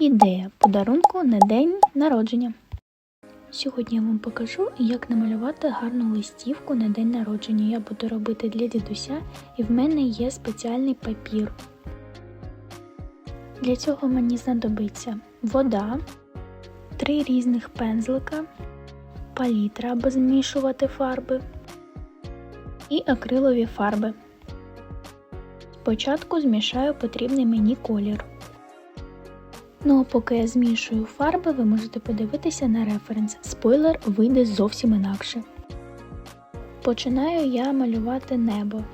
Ідея подарунку на день народження. Сьогодні я вам покажу, як намалювати гарну листівку на день народження. Я буду робити для дідуся, і в мене є спеціальний папір. Для цього мені знадобиться вода, три різних пензлика, палітра, аби змішувати фарби і акрилові фарби. Спочатку змішаю потрібний мені колір. Ну а поки я змішую фарби, ви можете подивитися на референс. Спойлер вийде зовсім інакше. Починаю я малювати небо.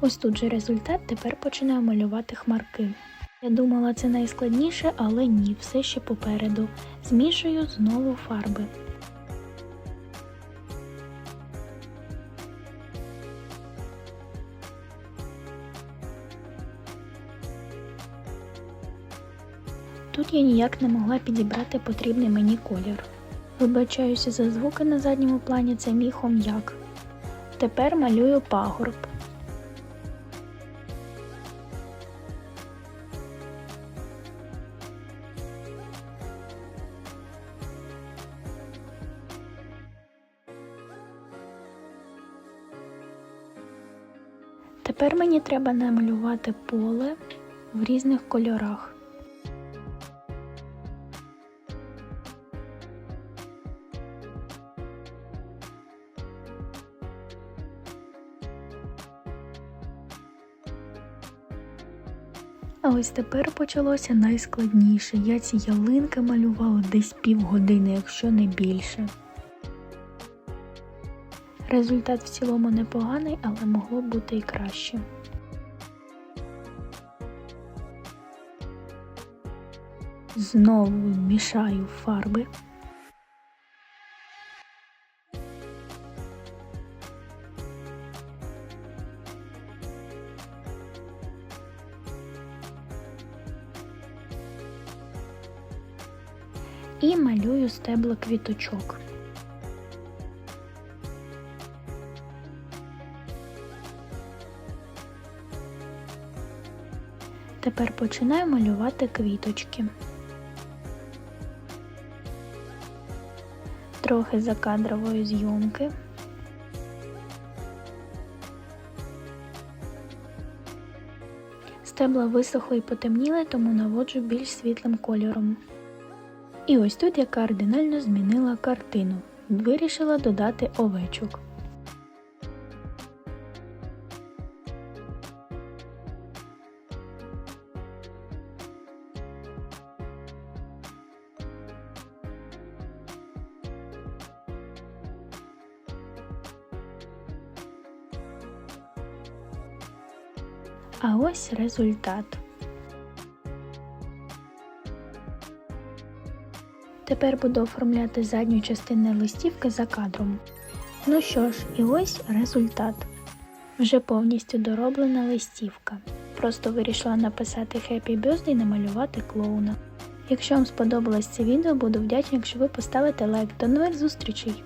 Ось тут же результат, тепер починаю малювати хмарки. Я думала, це найскладніше, але ні, все ще попереду. Змішую знову фарби. Тут я ніяк не могла підібрати потрібний мені колір. Вибачаюся за звуки на задньому плані, це мій хом'як. Тепер малюю пагорб. Тепер мені треба намалювати поле в різних кольорах. А ось тепер почалося найскладніше. Я ці ялинки малювала десь півгодини, якщо не більше. Результат в цілому непоганий, але могло бути і краще. Знову мішаю фарби. І малюю стебла квіточок. Тепер починаю малювати квіточки. Трохи закадрової зйомки. Стебла висохли і потемніли, тому наводжу більш світлим кольором. І ось тут я кардинально змінила картину. Вирішила додати овечок. А ось результат. Тепер буду оформляти задню частину листівки за кадром. Ну що ж, і ось результат. Вже повністю дороблена листівка. Просто вирішила написати Happy Birthday і намалювати клоуна. Якщо вам сподобалось це відео, буду вдячна, якщо ви поставите лайк. До нових зустрічей!